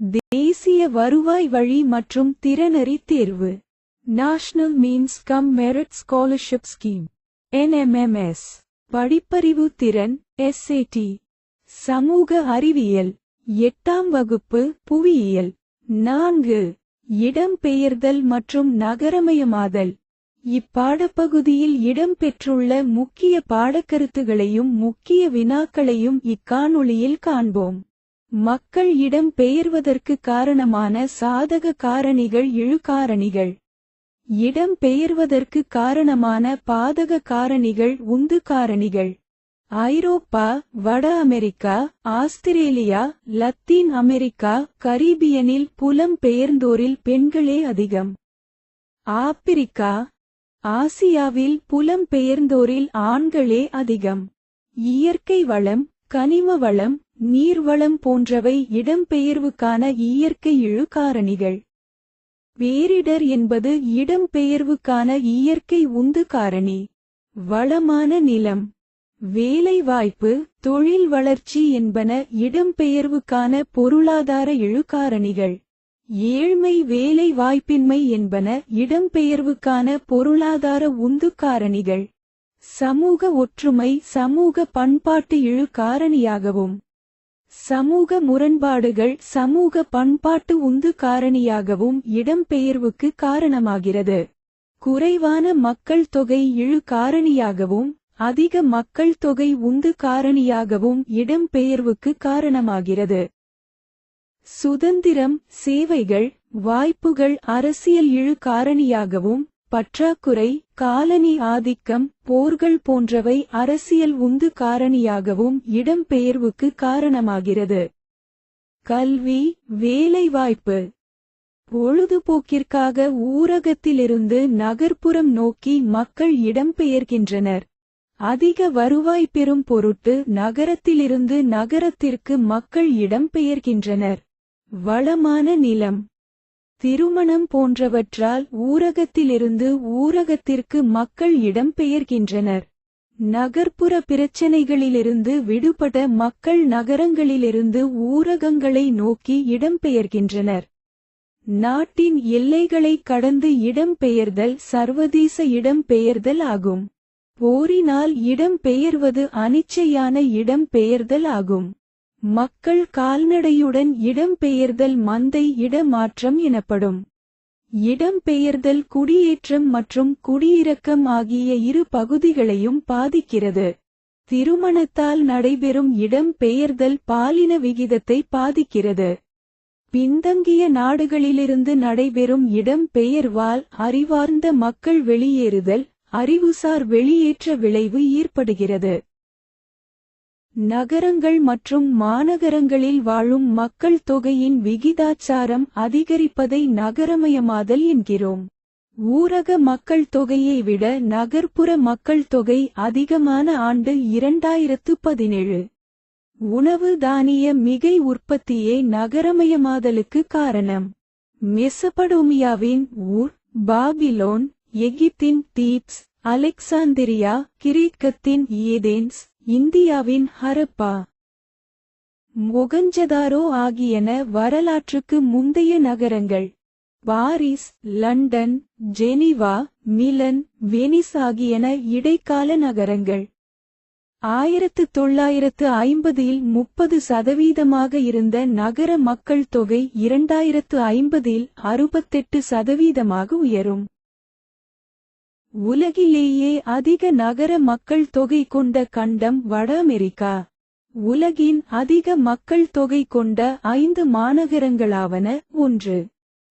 தேசிய வருவாய் வழி மற்றும் திறனறி தேர்வு. National means cum merit scholarship scheme NMMS படிப்பறிவு திறன் எஸ்ஏடி சமூக அறிவியல். எட்டாம் வகுப்பு புவியியல். நான்கு. இடம்பெயர்தல் மற்றும் நகரமயமாதல். இப்பாடப்பகுதியில் இடம்பெற்றுள்ள முக்கிய பாடக்கருத்துகளையும் முக்கிய வினாக்களையும் இக்காணொளியில் காண்போம். மக்கள் இடம் பெயர்வதற்கு காரணமான சாதக காரணிகள் இழுகாரணிகள். இடம் பெயர்வதற்கு காரணமான பாதக காரணிகள் உந்து காரணிகள். ஐரோப்பா வட அமெரிக்கா ஆஸ்திரேலியா லத்தீன் அமெரிக்கா கரீபியனில் புலம் பெயர்ந்தோரில் பெண்களே அதிகம். ஆப்பிரிக்கா ஆசியாவில் புலம் பெயர்ந்தோரில் ஆண்களே அதிகம். இயற்கை வளம் கனிம வளம் நீர்வளம் போன்றவை இடம்பெயர்வுக்கான இயற்கை இழுக்காரணிகள் வேரிடர் பேரிடர் என்பது இடம்பெயர்வுக்கான இயற்கை உந்து காரணி. வளமான நிலம். வேலைவாய்ப்பு தொழில் வளர்ச்சி என்பன இடம்பெயர்வுக்கான பொருளாதார இழுகாரணிகள். ஏழ்மை வேலை வாய்ப்பின்மை என்பன இடம்பெயர்வுக்கான பொருளாதார உந்து காரணிகள். சமூக ஒற்றுமை சமூக பண்பாட்டு இழு காரணியாகவும். சமூக முரண்பாடுகள் சமூக பண்பாட்டு உந்து காரணியாகவும் இடம்பெயர்வுக்கு காரணமாகிறது. குறைவான மக்கள் தொகை இழு காரணியாகவும் அதிக மக்கள் தொகை உந்து காரணியாகவும் இடம்பெயர்வுக்கு காரணமாகிறது. சுதந்திரம் சேவைகள் வாய்ப்புகள் அரசியல் இழு காரணியாகவும் பற்றாக்குறை காலனி ஆதிக்கம் போர்கள் போன்றவை அரசியல் உந்து காரணியாகவும் இடம்பெயர்வுக்கு காரணமாகிறது. கல்வி வேலைவாய்ப்பு. பொழுதுபோக்கிற்காக ஊரகத்திலிருந்து நகர்ப்புறம் நோக்கி மக்கள் இடம்பெயர்கின்றனர். அதிக வருவாய் பெறும் பொருட்டு நகரத்திலிருந்து நகரத்திற்கு மக்கள் இடம்பெயர்கின்றனர். வளமான நிலம். திருமணம் போன்றவற்றால் ஊரகத்திலிருந்து ஊரகத்திற்கு மக்கள் இடம்பெயர்கின்றனர். நகர்ப்புற பிரச்சினைகளிலிருந்து விடுபட மக்கள் நகரங்களிலிருந்து ஊரகங்களை நோக்கி இடம்பெயர்கின்றனர். நாட்டின் எல்லைகளை கடந்து இடம்பெயர்தல் சர்வதேச இடம்பெயர்தல் ஆகும். போரினால் இடம்பெயர்வது அனிச்சையான இடம்பெயர்தல் ஆகும். மக்கள் கால்நடையுடன் இடம்பெயர்தல் மந்தை இடமாற்றம் எனப்படும். இடம்பெயர்தல் குடியேற்றம் மற்றும் குடியிறக்கம் ஆகிய இரு பகுதிகளையும் பாதிக்கிறது. திருமணத்தால் நடைபெறும் இடம்பெயர்தல் பாலின விகிதத்தை பாதிக்கிறது. பின்தங்கிய நாடுகளிலிருந்து நடைபெறும் இடம்பெயர்வால் அறிவார்ந்த மக்கள் வெளியேறுதல் அறிவுசார் வெளியேற்ற விளைவு ஏற்படுகிறது. நகரங்கள் மற்றும் மாநகரங்களில் வாழும் மக்கள் தொகையின் விகிதாச்சாரம் அதிகரிப்பதை நகரமயமாதல் என்கிறோம். ஊரக மக்கள் தொகையை விட நகர்ப்புற மக்கள் தொகை அதிகமான ஆண்டு இரண்டாயிரத்து பதினேழு. உணவு தானிய மிகை உற்பத்தியே நகரமயமாதலுக்கு காரணம். மெசபடோமியாவின் ஊர் பாபிலோன் எகிப்தின் தீப்ஸ் அலெக்சாந்திரியா கிரீக்கத்தின் ஏதேன்ஸ் இந்தியாவின் ஹரப்பா. மொகஞ்சதாரோ ஆகியன வரலாற்றுக்கு முந்தைய நகரங்கள். Paris London Geneva Milan Venice ஆகியன இடைக்கால நகரங்கள். ஆயிரத்து தொள்ளாயிரத்து ஐம்பதில் முப்பது சதவீதமாக இருந்த நகர மக்கள் தொகை இரண்டாயிரத்து ஐம்பதில் அறுபத்தெட்டு சதவீதமாக உயரும். உலகிலேயே அதிக நகர மக்கள் தொகை கொண்ட கண்டம் வட அமெரிக்கா. உலகின் அதிக மக்கள் தொகை கொண்ட ஐந்து மாநகரங்களாவன ஒன்று.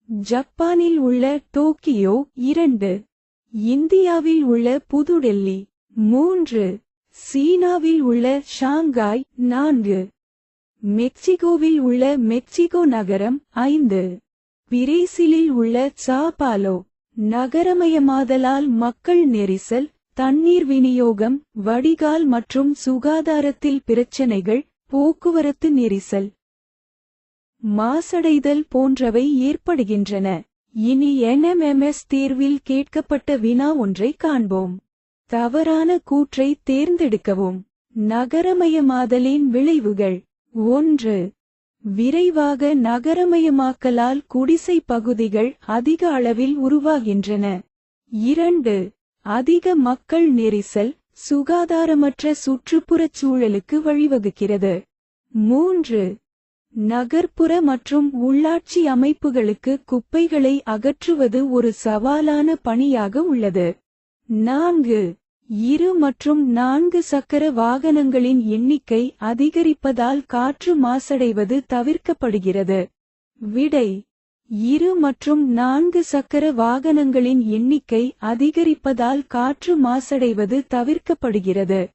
ஜப்பானில் உள்ள டோக்கியோ இரண்டு. இந்தியாவில் உள்ள புதுடெல்லி மூன்று. சீனாவில் உள்ள ஷாங்காய் நான்கு. மெக்சிகோவில் உள்ள மெக்சிகோ நகரம் ஐந்து. பிரேசிலில் உள்ள சாபாலோ நகரமயமாதலால் மக்கள் நெரிசல் தண்ணீர் விநியோகம் வடிகால் மற்றும் சுகாதாரத்தில் பிரச்சனைகள் போக்குவரத்து நெரிசல் மாசடைதல் போன்றவை ஏற்படுகின்றன. இனி என்எம்எம்எஸ் தேர்வில் கேட்கப்பட்ட வினா ஒன்றை காண்போம். தவறான கூற்றை தேர்ந்தெடுக்கவும். நகரமயமாதலின் விளைவுகள். ஒன்று விரைவாக நகரமயமாக்கலால் குடிசை பகுதிகள் அதிக அளவில் உருவாகின்றன. இரண்டு அதிக மக்கள் நெரிசல் சுகாதாரமற்ற சுற்றுப்புறச் சூழலுக்கு வழிவகுக்கிறது. மூன்று நகர்ப்புற மற்றும் உள்ளாட்சி அமைப்புகளுக்கு குப்பைகளை அகற்றுவது ஒரு சவாலான பணியாக உள்ளது. நான்கு இரு மற்றும் நான்கு சக்கர வாகனங்களின் எண்ணிக்கை அதிகரிப்பதால் காற்று மாசடைவது தவிர்க்கப்படுகிறது. விடை இரு மற்றும் நான்கு சக்கர வாகனங்களின் எண்ணிக்கை அதிகரிப்பதால் காற்று மாசடைவது தவிர்க்கப்படுகிறது.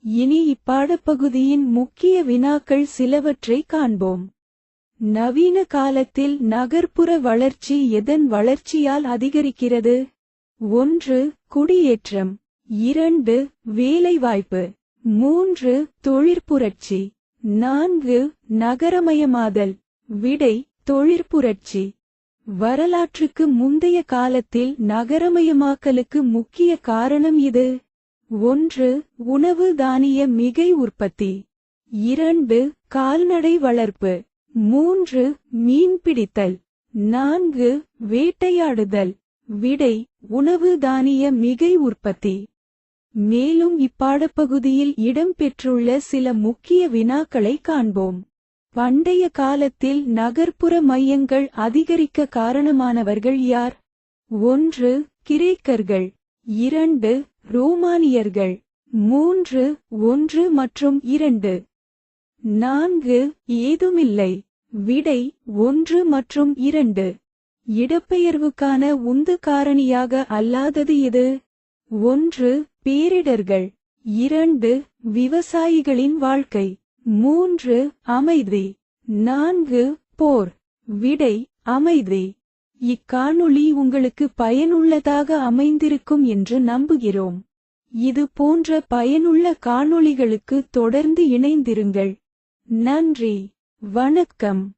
இனி இப்பாடப்பகுதியின் முக்கிய வினாக்கள் சிலவற்றை காண்போம். நவீன காலத்தில் நகர்ப்புற வளர்ச்சி எதன் வளர்ச்சியால் அதிகரிக்கிறது? ஒன்று குடியேற்றம். இரண்டு வேலைவாய்ப்பு. மூன்று தொழிற்புரட்சி. நான்கு நகரமயமாதல். விடை தொழிற்புரட்சி. வரலாற்றுக்கு முந்தைய காலத்தில் நகரமயமாக்கலுக்கு முக்கிய காரணம் இது. ஒன்று உணவு தானிய மிகை உற்பத்தி. இரண்டு கால்நடை வளர்ப்பு. மூன்று மீன்பிடித்தல் நான்கு வேட்டையாடுதல். விடை உணவு தானிய மிகை உற்பத்தி. மேலும் இப்பாடப்பகுதியில் இடம்பெற்றுள்ள சில முக்கிய வினாக்களை காண்போம். பண்டைய காலத்தில் நகர்ப்புற மையங்கள் அதிகரிக்க காரணமானவர்கள் யார்? ஒன்று கிரேக்கர்கள். இரண்டு ரோமானியர்கள். மூன்று ஒன்று மற்றும் இரண்டு. நான்கு ஏதுமில்லை. விடை ஒன்று மற்றும் இரண்டு. இடப்பெயர்வுக்கான உந்து காரணியாக அல்லாதது எது? ஒன்று பேரிடர்கள். இரண்டு விவசாயிகளின் வாழ்க்கை. மூன்று அமைதி. நான்கு போர். விடை அமைதி. இக்காணொளி உங்களுக்கு பயனுள்ளதாக அமைந்திருக்கும் என்று நம்புகிறோம். இது போன்ற பயனுள்ள காணொளிகளுக்கு தொடர்ந்து இணைந்திருங்கள். நன்றி. வணக்கம்.